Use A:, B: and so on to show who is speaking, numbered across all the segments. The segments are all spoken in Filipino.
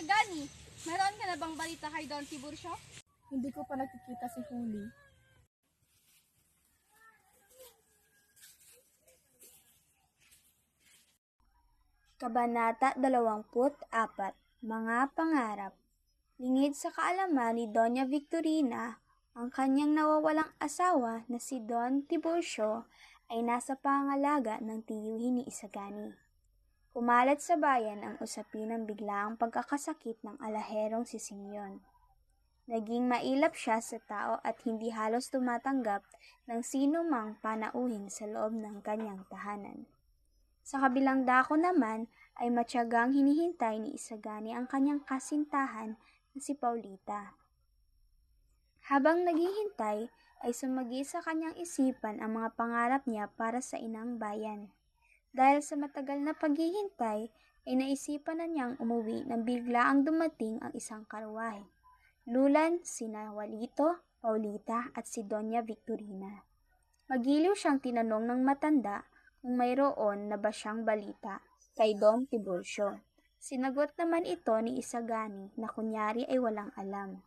A: Isagani, meron ka na bang balita kay Don Tiburcio?
B: Hindi ko pa nakikita si Huli.
C: Kabanata 24 Mga Pangarap Lingid sa kaalaman ni Doña Victorina, ang kanyang nawawalang asawa na si Don Tiburcio ay nasa pangalaga ng tiyuhin ni Isagani. Kumalat sa bayan ang usapin ng biglaang pagkakasakit ng alaherong si Simeon. Naging mailap siya sa tao at hindi halos tumatanggap ng sino mang panauhin sa loob ng kanyang tahanan. Sa kabilang dako naman ay matyagang hinihintay ni Isagani ang kanyang kasintahan na si Paulita. Habang naghihintay ay sumagi sa kanyang isipan ang mga pangarap niya para sa inang bayan. Dahil sa matagal na paghihintay ay naisipan na niyang umuwi nang biglaang dumating ang isang karwahe. Lulan sina Walito, Paulita at si Doña Victorina. Magiliw siyang tinanong ng matanda kung mayroon na ba siyang balita kay Don Tiburcio. Sinagot naman ito ni Isagani na kunyari ay walang alam.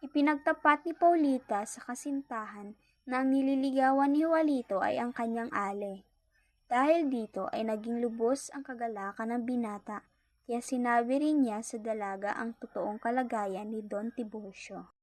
C: Ipinagtapat ni Paulita sa kasintahan na ang nililigawan ni Juanito ay ang kanyang ale. Dahil dito ay naging lubos ang kagalakan ng binata, kaya sinabi rin niya sa dalaga ang totoong kalagayan ni Don Tiburcio.